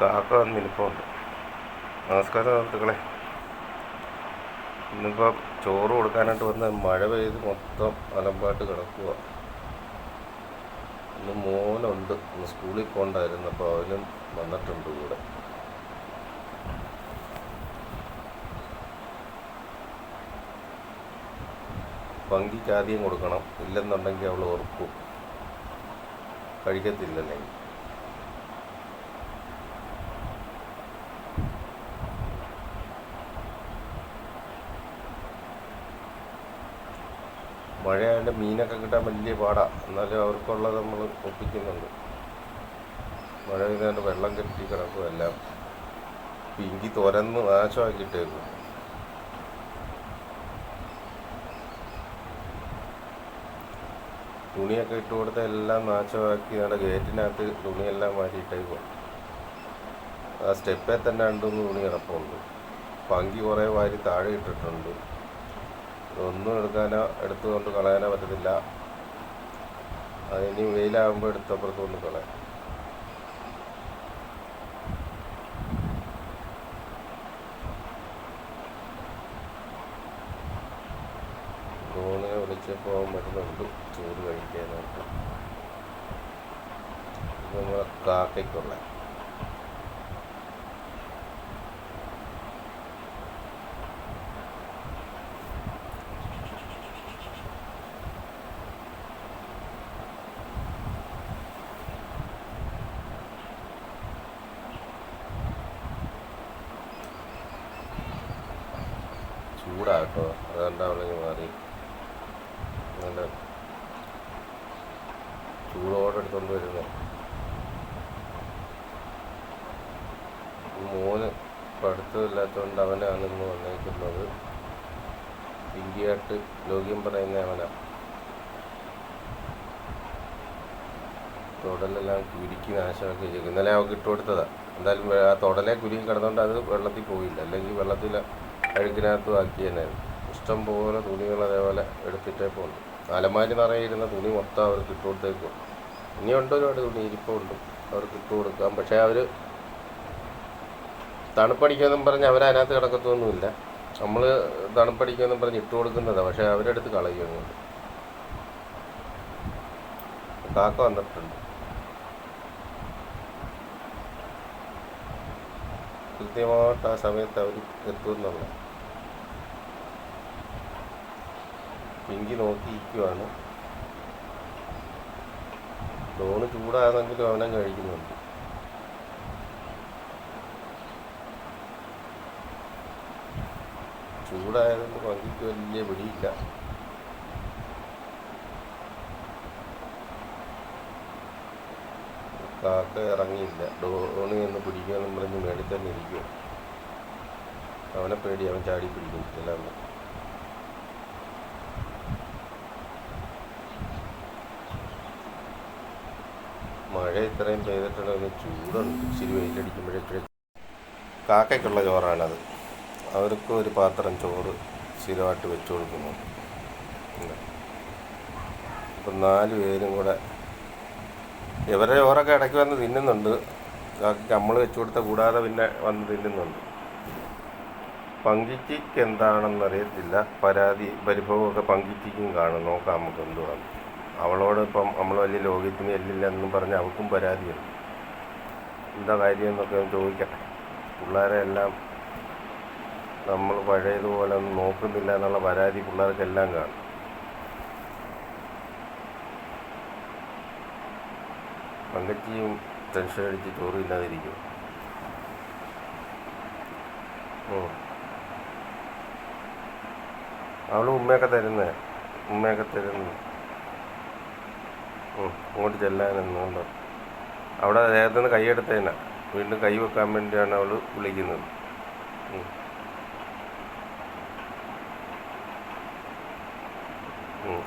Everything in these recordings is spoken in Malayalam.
കാക്ക വന്നിരിപ്പുണ്ട് നമസ്കാരം സുഹൃത്തുക്കളെ. ഇന്നിപ്പം ചോറ് കൊടുക്കാനായിട്ട് വന്ന മഴ പെയ്ത് മൊത്തം അലമ്പാട്ട് കിടക്കുക ഇന്ന് മോനുണ്ട്. ഇന്ന് സ്കൂളിൽ പോകണ്ടായിരുന്നു. അപ്പോൾ അവനും വന്നിട്ടുണ്ട് കൂടെ പങ്കിക്ക് ആദ്യം കൊടുക്കണം. ഇല്ലെന്നുണ്ടെങ്കിൽ അവൾ ഓർക്കും. കഴിക്കത്തില്ലല്ലേ? മഴയായതുകൊണ്ട് മീനൊക്കെ കിട്ടാൻ വലിയ പാടാണ് എന്നാലും അവർക്കുള്ളത് നമ്മൾ ഒപ്പിക്കുന്നുണ്ട്. മഴ പെയ്താണ്ട് വെള്ളം കെട്ടി കിടക്കും എല്ലാം. പിങ്കി തുരന്ന് നാശമാക്കിയിട്ടേക്കും. തുണിയൊക്കെ ഇട്ട് കൊടുത്ത എല്ലാം നാശമാക്കി നമ്മുടെ ഗേറ്റിനകത്ത് തുണിയെല്ലാം മാറ്റിയിട്ടേക്കും ആ സ്റ്റെപ്പേ തന്നെ രണ്ടുമൂന്ന് തുണി കിടപ്പുണ്ട്. പങ്കി കുറേ വാരി താഴെ ഇട്ടിട്ടുണ്ട്. ഒന്നും എടുക്കാനോ എടുത്തുകൊണ്ട് കളയാനോ പറ്റത്തില്ല. അതിനി വെയിലാകുമ്പോൾ എടുത്തപ്പുറത്ത് കൊണ്ട് കളയാം. വിളിച്ചപ്പോൾ അവൻ വരുന്നുണ്ട് ചോറ് കഴിക്കാനായിട്ട്. നമ്മളെ കാക്കയ്ക്കുള്ള ചൂടാട്ടോ. അവളിങ്ങ് മാറി. നല്ല ചൂടോടെ എടുത്തോണ്ട് വരുന്നത് മോന് പഠിത്തമില്ലാത്തതുകൊണ്ട് അവനാണ് ഇന്ന് വന്നേക്കുന്നത് ഇന്ത്യയായിട്ട് ലോക്യം പറയുന്ന അവനാ. തുടലെല്ലാം കുരുക്കി നാശമാക്കി വെച്ചേക്കും ഇന്നലെ അവൾക്ക് ഇട്ട് കൊടുത്തതാ എന്തായാലും ആ തുടലെ കുരുക്കി കിടന്നുകൊണ്ട് അത് വെള്ളത്തിൽ പോയില്ല. അല്ലെങ്കിൽ വെള്ളത്തിൽ അഴുക്കിനകത്ത് തന്നെ ഇഷ്ടം പോലെ തുണികൾ അതേപോലെ എടുത്തിട്ടേ പോകുന്നു അലമാരി നിറയെ ഇരുന്ന തുണി മൊത്തം അവർക്ക് ഇട്ട് കൊടുത്തേക്കും ഇനിയുണ്ട് ഒരുപാട് തുണി ഇരിപ്പുണ്ട് അവർക്ക് ഇട്ട് കൊടുക്കാം പക്ഷേ അവർ തണുപ്പടിക്കുമെന്നും പറഞ്ഞ് അവരതിനകത്ത് കിടക്കത്തൊന്നുമില്ല. നമ്മൾ തണുപ്പടിക്കുമെന്നും പറഞ്ഞ് ഇട്ട് കൊടുക്കുന്നതാണ് പക്ഷേ അവരെടുത്ത് കളയുന്നുണ്ട് കാക്ക വന്നിട്ടുണ്ട്. കൃത്യമായിട്ട് ആ സമയത്ത് അവർ എത്തുമെന്നുള്ള. പിങ്കി നോക്കിയിരിക്കുവാണ്. ലോണ് ചൂടാണെങ്കിലും അവനെ കഴിക്കുന്നുണ്ട്. ചൂടായതുകൊണ്ട് പങ്കിക്ക് വലിയ പിടിയില്ല. കാക്ക ഇറങ്ങിയില്ല. ഡോണി എന്ന് പിടിക്കുമെന്നും പറഞ്ഞ് മേളിൽ തന്നെ ഇരിക്കുക അവനെ പേടി അവൻ ചാടി പിടിക്കും എല്ലാം മഴ ഇത്രയും പെയ്തിട്ടുണ്ടെങ്കിൽ ചൂടുണ്ട് ഇച്ചിരി വെയിലടിക്കുമ്പോഴേ കാക്കയ്ക്കുള്ള ചോറാണത്. അവർക്ക് ഒരു പാത്രം ചോറ് സ്ഥിരമായിട്ട് വെച്ചു കൊടുക്കുന്നു. അപ്പം നാല് പേരും കൂടെ ഇവരെ ഓരൊക്കെ ഇടയ്ക്ക് വന്ന് തിന്നുന്നുണ്ട്. നമ്മൾ വെച്ച് കൊടുത്ത കൂടാതെ പിന്നെ വന്ന് തിന്നുന്നുണ്ട്. പങ്കിച്ചിക്ക് എന്താണെന്ന് അറിയത്തില്ല. പരാതി പരിഭവമൊക്കെ പങ്കിച്ചിക്കും കാണും. നോക്കാം നമുക്ക് എന്തുവാണ് അവളോട് ഇപ്പം നമ്മൾ വലിയ ലോകത്തിന് എല്ലില്ല എന്നും പറഞ്ഞ് അവൾക്കും പരാതിയുണ്ട്. എന്താ കാര്യം എന്നൊക്കെ ചോദിക്കട്ടെ പിള്ളേരെ എല്ലാം നമ്മൾ പഴയതുപോലെ ഒന്നും നോക്കുന്നില്ല എന്നുള്ള പരാതി പിള്ളേർക്കെല്ലാം കാണും. പങ്കച്ചിയും ടെൻഷൻ അടിച്ച് ചോറില്ലാതിരിക്കും ഉം. അവൾ ഉമ്മയൊക്കെ തരുന്നേ. ഉമ്മയൊക്കെ തരുന്നു. അങ്ങോട്ട് ചെല്ലാനെന്നുകൊണ്ട് അവിടെ ദേഹത്തു നിന്ന് കൈയെടുത്തേന വീണ്ടും കൈ വെക്കാൻ വേണ്ടിയാണ് അവൾ വിളിക്കുന്നത്.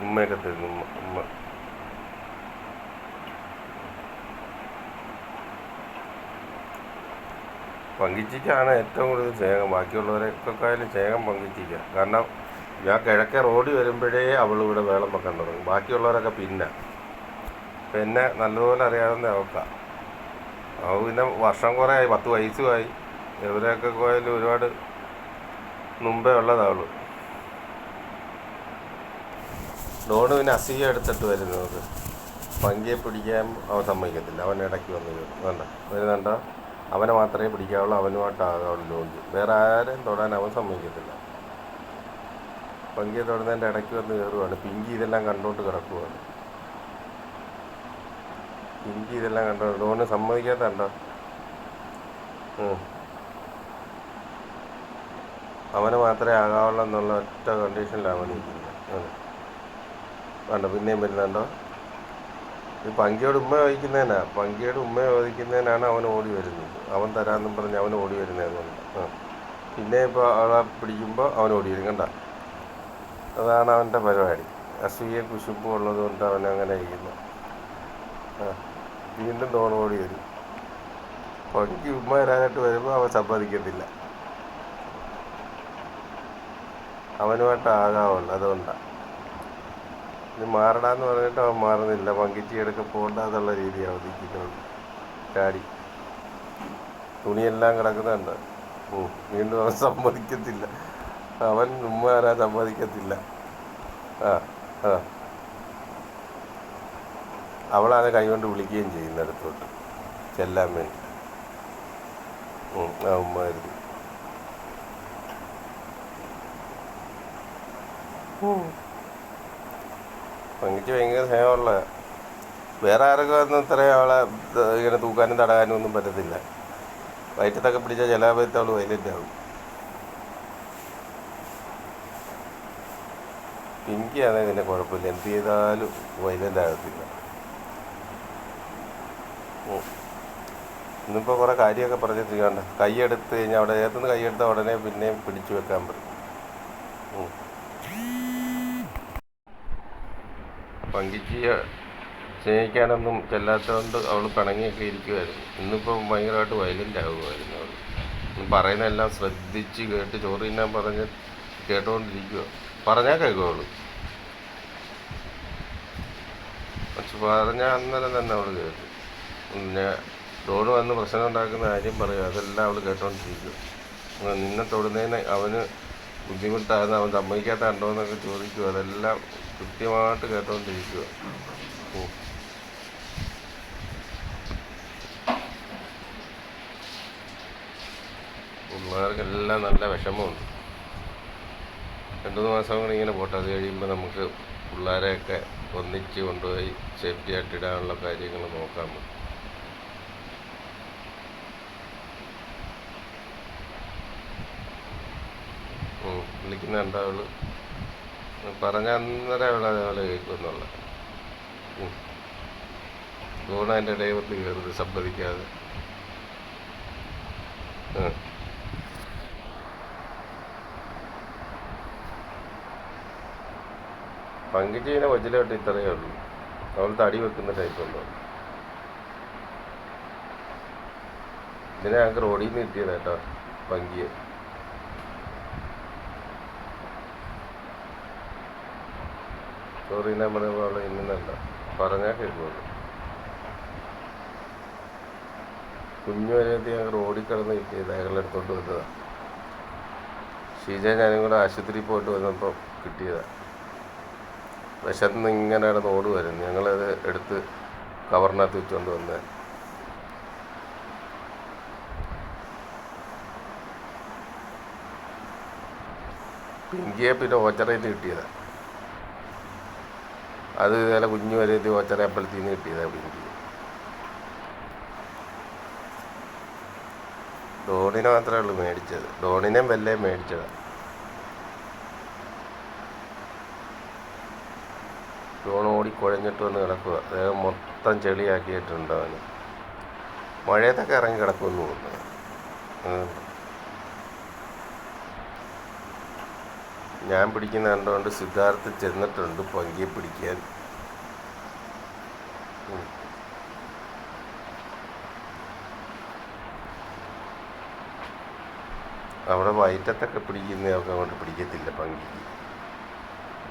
ഉമ്മയൊക്കെ തരുന്നു. ഉമ്മ ഉമ്മ. പങ്കിച്ചിക്കാണ് ഏറ്റവും കൂടുതൽ സ്നേഹം. ബാക്കിയുള്ളവരെക്കായാലും സ്നേഹം പങ്കിച്ചിക്ക കാരണം ഞാൻ കിഴക്കേ റോഡിൽ വരുമ്പോഴേ അവൾ ഇവിടെ വേളം വെക്കാൻ തുടങ്ങും. ബാക്കിയുള്ളവരൊക്കെ പിന്നെ. പിന്നെ നല്ലതുപോലെ അറിയാവുന്ന അവൾക്കാണ് അവ പിന്നെ വർഷം കുറേ ആയി. പത്ത് വയസ്സുമായി ഇവരെയൊക്കെ പോയാലും ഒരുപാട് മുമ്പേ ഉള്ളതാവുള്ളൂ ഡോണ് പിന്നെ അസൂയ എടുത്തിട്ട് വരുന്നത്. പങ്കിയെ പിടിക്കാൻ അവൻ സമ്മതിക്കത്തില്ല. അവൻ ഇടയ്ക്ക് വന്നു വേണ്ട. വരുന്നുണ്ടോ? അവനെ മാത്രമേ പിടിക്കാവുള്ളൂ അവനുമായിട്ടാകാവുള്ളൂ വേറെ ആരെയും തൊടാൻ അവൻ സമ്മതിക്കത്തില്ല. പങ്കിയെ തൊടുന്നതിന്റെ ഇടയ്ക്ക് വന്ന് കയറുവാണ്. പിങ്കി ഇതെല്ലാം കണ്ടുകൊണ്ട് കിടക്കുവാണ്. പിങ്കി ഇതെല്ലാം കണ്ടോ? ഡോണ് സമ്മതിക്കാത്തണ്ടോ അവന് മാത്രമേ ആകാവുള്ളൂ എന്നുള്ള ഒറ്റ കണ്ടീഷനിലാണ് അവൻ ഇരിക്കുന്നത്. വേണ്ട പിന്നെയും വരുന്നുണ്ടോ? ഈ പങ്കിയോട് ഉമ്മ ചോദിക്കുന്നതിനാ? പങ്കിയോട് ഉമ്മ ചോദിക്കുന്നതിനാണ് അവൻ ഓടി വരുന്നത്. അവൻ തരാമെന്നും പറഞ്ഞ് അവൻ ഓടി വരുന്നതുകൊണ്ട് ആ. പിന്നെ ഇപ്പോൾ അവളെ പിടിക്കുമ്പോൾ അവൻ ഓടി വരും. കണ്ട? അതാണ് അവന്റെ പരിപാടി. അസൂയ കുശുമ്പും ഉള്ളതുകൊണ്ട് അവൻ അങ്ങനെ ആ. വീണ്ടും ഡോൺ ഓടി വരും. പങ്കി ഉമ്മ വരാനായിട്ട് വരുമ്പോൾ അവൻ സമ്മതിക്കത്തില്ല. അവനുമായിട്ട് ആകാവുള്ളൂ. അതുകൊണ്ടാണ് ഇത് മാറടാന്ന് പറഞ്ഞിട്ട് അവൻ മാറുന്നില്ല. പങ്കിച്ചി എടുക്ക പോകണ്ട എന്നുള്ള രീതി അവധിക്കുന്നുണ്ട് ചാടി. തുണിയെല്ലാം കിടക്കുന്നുണ്ട്. ഓ വീണ്ടും അവൻ സമ്മതിക്കത്തില്ല. അവൻ ഉമ്മാരാ സമ്മതിക്കത്തില്ല. ആ ആ. അവളാണ് കൈകൊണ്ട് വിളിക്കുകയും ചെയ്യുന്ന അടുത്തോട്ട്. ചെല്ലാൻ വേണ്ടി. ആ ഉമ്മായിരുന്നു. കരുതി പങ്കിച്ച് ഭയങ്കര സ്നേഹമുള്ള വേറെ ആരൊക്കെ വന്ന ഇത്രയും ഇത് ഇങ്ങനെ തൂക്കാനും തടയാനും ഒന്നും പറ്റത്തില്ല. വയറ്റത്തൊക്കെ പിടിച്ചാൽ ചില സമയത്ത് അവൾ വയലന്റ് ആവും. പിങ്കിയാണെങ്കിൽ പിന്നെ കുഴപ്പമില്ല. എന്ത് ചെയ്താലും വയലന്റ് ആകത്തില്ല. ഇന്നിപ്പോൾ കുറേ കാര്യമൊക്കെ പറഞ്ഞിട്ടിരിക്കാണ്ട് കൈയെടുത്ത് കഴിഞ്ഞാൽ അവിടെ ഏത്തുനിന്ന് കൈയെടുത്ത ഉടനെ പിന്നെയും പിടിച്ചു വെക്കാൻ പറ്റും. പങ്കിച്ചിയെ സ്നേഹിക്കാനൊന്നും ചെല്ലാത്തതുകൊണ്ട് അവൾ പിണങ്ങിയൊക്കെ ഇരിക്കുമായിരുന്നു ഇന്നിപ്പോൾ ഭയങ്കരമായിട്ട് വയലന്റ് ആകുമായിരുന്നു അവൾ പറയുന്നതെല്ലാം ശ്രദ്ധിച്ച് കേട്ട് ചോറ് തിന്നാൻ പറഞ്ഞ് കേട്ടുകൊണ്ടിരിക്കുക പറഞ്ഞാൽ കേൾക്കും അവൾ പക്ഷെ പറഞ്ഞാൽ അന്നേരം തന്നെ അവൾ കേട്ടു. പിന്നെ ഡോണ് വന്ന് പ്രശ്നം ഉണ്ടാക്കുന്ന കാര്യം പറയും അതെല്ലാം അവൾ കേട്ടോണ്ടിരിക്കും നിന്നെ തൊടുന്നതിന് അവന് ബുദ്ധിമുട്ടാകുന്ന അവൻ സമ്മതിക്കാത്ത കണ്ടോ എന്നൊക്കെ ചോദിക്കുക അതെല്ലാം കൃത്യമായിട്ട് കേട്ടോണ്ടിരിക്കുക ഉം. പിള്ളേർക്കെല്ലാം നല്ല വിഷമമുണ്ട്. രണ്ടു മൂന്ന് മാസം കൂടി ഇങ്ങനെ പോട്ടെ. അത് കഴിയുമ്പോൾ നമുക്ക് പിള്ളേരെയൊക്കെ ഒന്നിച്ച് കൊണ്ടുപോയി സേഫ്റ്റി ആയിട്ട് ഇടാനുള്ള കാര്യങ്ങൾ നോക്കാൻ പറ്റും. വിളിക്കുന്ന കണ്ട അവൾ പറഞ്ഞ അന്നേരം അവൾ അതേപോലെ കേൾക്കുമെന്നുള്ള. ഗുണ എന്റെ ഇടയിൽ വന്ന് കയറുന്നത് സമ്മതിക്കാതെ ആ. വജിലോട്ട് ഇത്രയേ ഉള്ളൂ. അവൾ തടി വെക്കുന്ന ടൈപ്പ് ഉണ്ടോ? ഇതിനെ ഞങ്ങൾക്ക് റോഡിൽ നിന്ന് കിട്ടിയതാട്ടോ പങ്കിയെ. സോറി ഞാൻ പറയുമ്പോൾ ഇന്നുണ്ടോ പറഞ്ഞാൽ കേൾക്കുള്ളൂ. കുഞ്ഞു വരെയത്ത് ഞങ്ങൾ റോഡിൽ കിടന്ന് കിട്ടിയത് അയാളുടെ അടുത്തോട്ട് വന്നതാണ് ഷീജ ഞാനും കൂടെ ആശുപത്രിയിൽ പോയിട്ട് വന്നപ്പോൾ കിട്ടിയതാണ് വിശന്ന് ഇങ്ങനെ കിടന്ന് ഓടുമായിരുന്നു ഞങ്ങളത് എടുത്ത് കവറിനകത്ത് വെച്ചുകൊണ്ട് വന്നത് പിങ്കിയെ പിന്നെ ഓച്ചറയിൽ കിട്ടിയതാണ് അത് ഇതേപോലെ കുഞ്ഞു വരെ ഓച്ചറ അമ്പലത്തിൽ നിന്ന് കിട്ടിയതാണ് ഡോണിനെ മാത്രമേ ഉള്ളൂ മേടിച്ചത്. ഡോണിനെയും വെല്ലയും മേടിച്ചതാണ് ഡോൺ ഓടി കുഴഞ്ഞിട്ട് വന്ന് കിടക്കുക അദ്ദേഹം മൊത്തം ചെളിയാക്കിയിട്ടുണ്ട് അവന്. മഴയത്തൊക്കെ ഇറങ്ങി കിടക്കുമെന്ന് തോന്നുന്നു. ഞാൻ പിടിക്കുന്ന കണ്ടുകൊണ്ട് സിദ്ധാർത്ഥ് ചെന്നിട്ടുണ്ട് പങ്കിയെ പിടിക്കാൻ. അവിടെ വയറ്റത്തൊക്കെ പിടിക്കുന്നതൊക്കെ അങ്ങോട്ട് പിടിക്കത്തില്ല പങ്കിക്ക്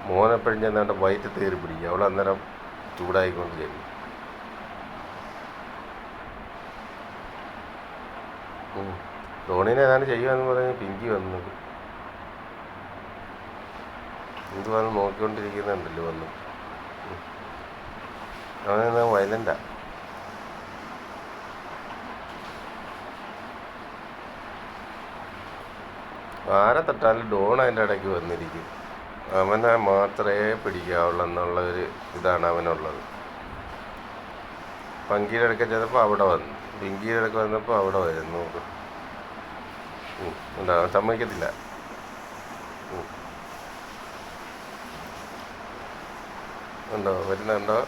മോനെപ്പോഴും ചെന്നാണ്ട് വയറ്റത്ത് കയറി പിടിക്കുക അവൾ അന്നേരം ചൂടായിക്കൊണ്ട് ചെല്ലും. ധോണിനെ ഏതാണ്ട് ചെയ്യുമെന്ന് പറഞ്ഞ് പിങ്കി വന്നത്. എന്തുവാന്ന് നോക്കിക്കൊണ്ടിരിക്കുന്നുണ്ടല്ലോ വന്ന് അവനെന്താ വയലന്റാ ആരെ തട്ടാലും ഡോൺ അതിന്റെ ഇടയ്ക്ക് വന്നിരിക്കും. അവനെ മാത്രമേ പിടിക്കാവുള്ളൂ എന്നുള്ള ഒരു ഇതാണ് അവനുള്ളത്. പങ്കിയുടെ ഇടയ്ക്ക് ചെന്നപ്പോൾ അവിടെ വന്നു. പിങ്കിയുടെ ഇടയ്ക്ക് വന്നപ്പോൾ അവിടെ വരുന്നു. സമ്മതിക്കത്തില്ല. ഉണ്ടോ? വരുന്നുണ്ടോ?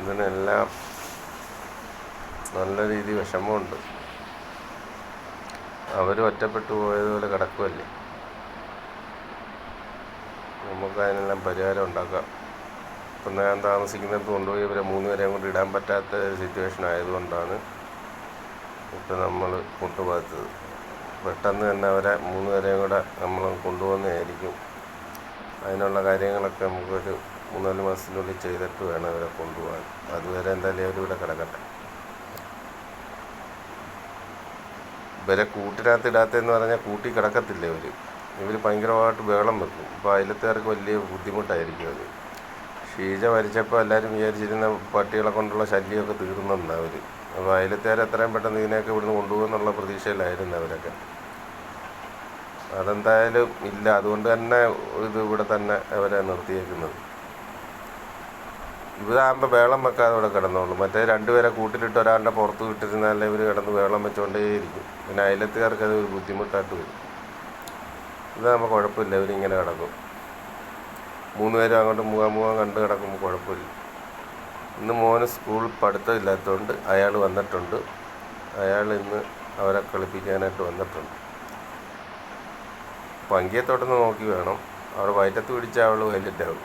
ഇതിനെല്ലാം നല്ല രീതി വിഷമമുണ്ട്. അവർ ഒറ്റപ്പെട്ടു പോയതുപോലെ കിടക്കുമല്ലേ നമുക്ക് അതിനെല്ലാം പരിഹാരം ഉണ്ടാക്കാം. ഇപ്പം ഞാൻ താമസിക്കുന്നിടത്ത് കൊണ്ടുപോയി ഇവരെ മൂന്ന് പേരെയും കൊണ്ട് ഇടാൻ പറ്റാത്ത സിറ്റുവേഷൻ ആയതുകൊണ്ടാണ് ഇപ്പം നമ്മൾ കൊണ്ടുപോകാത്തത്. പെട്ടെന്ന് തന്നെ അവരെ മൂന്ന് പേരെയും കൂടെ നമ്മൾ കൊണ്ടുപോകുന്നതായിരിക്കും. അതിനുള്ള കാര്യങ്ങളൊക്കെ നമുക്കൊരു മൂന്നാൽ മാസത്തിനുള്ളിൽ ചെയ്തിട്ട് വേണം അവരെ കൊണ്ടുപോകാൻ. അതുവരെ എന്തായാലും അവരിവിടെ കിടക്കട്ടെ. ഇവരെ കൂട്ടിനകത്ത് ഇടാത്തതെന്ന് പറഞ്ഞാൽ കൂട്ടി കിടക്കത്തില്ല ഇവർ ഇവർ ഭയങ്കരമായിട്ട് വേളം വെക്കും. അപ്പോൾ അതിലത്തേർക്ക് വലിയ ബുദ്ധിമുട്ടായിരിക്കും അത്. ഷീജ മരിച്ചപ്പോൾ എല്ലാവരും വിചാരിച്ചിരുന്ന പട്ടികളെ കൊണ്ടുള്ള ശല്യമൊക്കെ തീർന്നെന്നാണ് അവർ അപ്പോൾ അയലത്തുകാർ എത്രയും പെട്ടെന്ന് ഇതിനെയൊക്കെ ഇവിടുന്ന് കൊണ്ടുപോകുന്നുള്ള പ്രതീക്ഷയിലായിരുന്നു അവരൊക്കെ. അതെന്തായാലും ഇല്ല. അതുകൊണ്ട് തന്നെ ഇത് ഇവിടെ തന്നെ അവരെ നിർത്തിയേക്കുന്നത്. ഇവരാകുമ്പോൾ വേളം വെക്കാതെ ഇവിടെ കിടന്നോളൂ. മറ്റേ രണ്ടുപേരെ കൂട്ടിലിട്ട് ഒരാളുടെ പുറത്ത് വിട്ടിരുന്നാൽ ഇവർ കിടന്ന് വേളം വെച്ചുകൊണ്ടേയിരിക്കും പിന്നെ അയലത്തുകാർക്ക് അത് ഒരു ബുദ്ധിമുട്ടായിട്ട് വരും. ഇതാകുമ്പോൾ കുഴപ്പമില്ല. ഇവരിങ്ങനെ കിടക്കും. മൂന്ന് പേരും അങ്ങോട്ട് മുഖാമുഖം കണ്ട് കിടക്കുമ്പോൾ കുഴപ്പമില്ല. ഇന്ന് മോന് സ്കൂൾ പഠിത്തമില്ലാത്തതുകൊണ്ട് അയാൾ വന്നിട്ടുണ്ട്. അയാൾ ഇന്ന് അവരെ കളിപ്പിക്കാനായിട്ട് വന്നിട്ടുണ്ട്. പങ്കിയത്തോട്ടൊന്ന് നോക്കി വേണം. അവിടെ വയറ്റത്ത് പിടിച്ചാൽ അവൾ വൈലറ്റാവും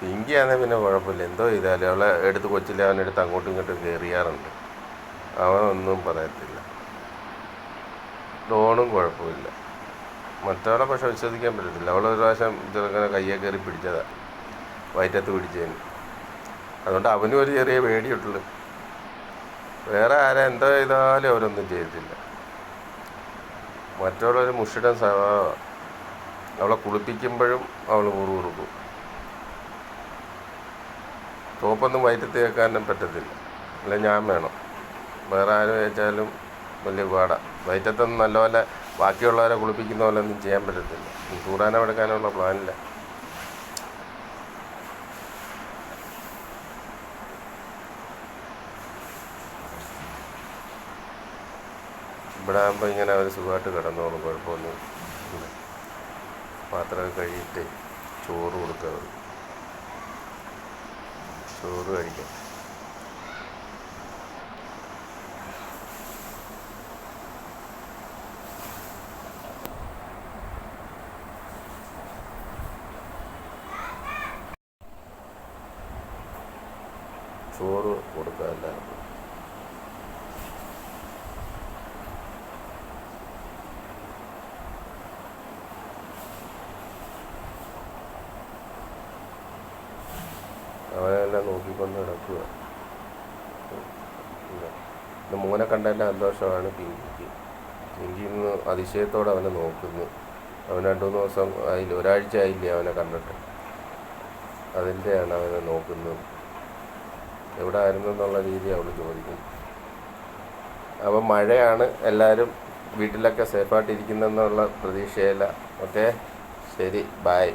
പിങ്കിയാണെങ്കിൽ പിന്നെ കുഴപ്പമില്ല. എന്തോ ചെയ്താലും അവളെ എടുത്ത് കൊച്ചിലെ അവനെടുത്ത് അങ്ങോട്ടും ഇങ്ങോട്ടും കയറിയാറുണ്ട്. അവനൊന്നും പറയത്തില്ല. ഡോണും കുഴപ്പമില്ല. മറ്റവളെ പക്ഷെ വിശ്വസിക്കാൻ പറ്റത്തില്ല. അവൾ ഒരു പ്രാവശ്യം ചെറുക്കനെ കയ്യെ കയറി പിടിച്ചതാണ് വയറ്റത്ത് പിടിച്ചതിന്. അതുകൊണ്ട് അവനും ഒരു ചെറിയ പേടിയിട്ടുള്ളൂ വേറെ ആരെ എന്തോ ചെയ്താലും അവരൊന്നും ചെയ്തിട്ടില്ല മറ്റുള്ളൊരു മുഷിടൻ അവളെ കുളിപ്പിക്കുമ്പോഴും അവൾ മുറുകുറുക്കും സോപ്പൊന്നും വയറ്റത്ത് കേൾക്കാനും പറ്റത്തില്ല. അല്ല ഞാൻ വേണം. വേറെ ആരും വെച്ചാലും വലിയ പാടാണ് വയറ്റത്തൊന്നും നല്ലപോലെ ബാക്കിയുള്ളവരെ കുളിപ്പിക്കുന്ന പോലെ ഒന്നും ചെയ്യാൻ പറ്റത്തില്ല. തൂറാനം എടുക്കാനുള്ള പ്ലാനില്ല ഇവിടെ ആകുമ്പോൾ ഇങ്ങനെ അവർ സുഖമായിട്ട് കിടന്നോളും കുഴപ്പമൊന്നും പാത്രമൊക്കെ കഴുകിയിട്ട് ചോറ് കൊടുക്കുക അവർ ചോറ് കഴിക്കാം. ചോറ് കൊടുക്കുക എല്ലാവർക്കും അവനെല്ലാം നടക്കുക പിന്നെ മോനെ കണ്ടതിന്റെ സന്തോഷമാണ് പിങ്കിക്ക് പിങ്കി ഇന്ന് അതിശയത്തോടെ അവനെ നോക്കുന്നു. അവൻ രണ്ടു മൂന്ന് ദിവസം ആയില്ല. ഒരാഴ്ച ആയില്ലേ അവനെ കണ്ടിട്ട്. അതിന്റെയാണ് അവനെ നോക്കുന്നത്. എവിടെ ആയിരുന്നു എന്നുള്ള രീതി അവൾ ചോദിക്കും. അപ്പം മഴയാണ്. എല്ലാവരും വീട്ടിലൊക്കെ സേഫായിട്ടിരിക്കുന്നെന്നുള്ള പ്രതീക്ഷയില്ല. ഓക്കെ? ശരി. ബായ്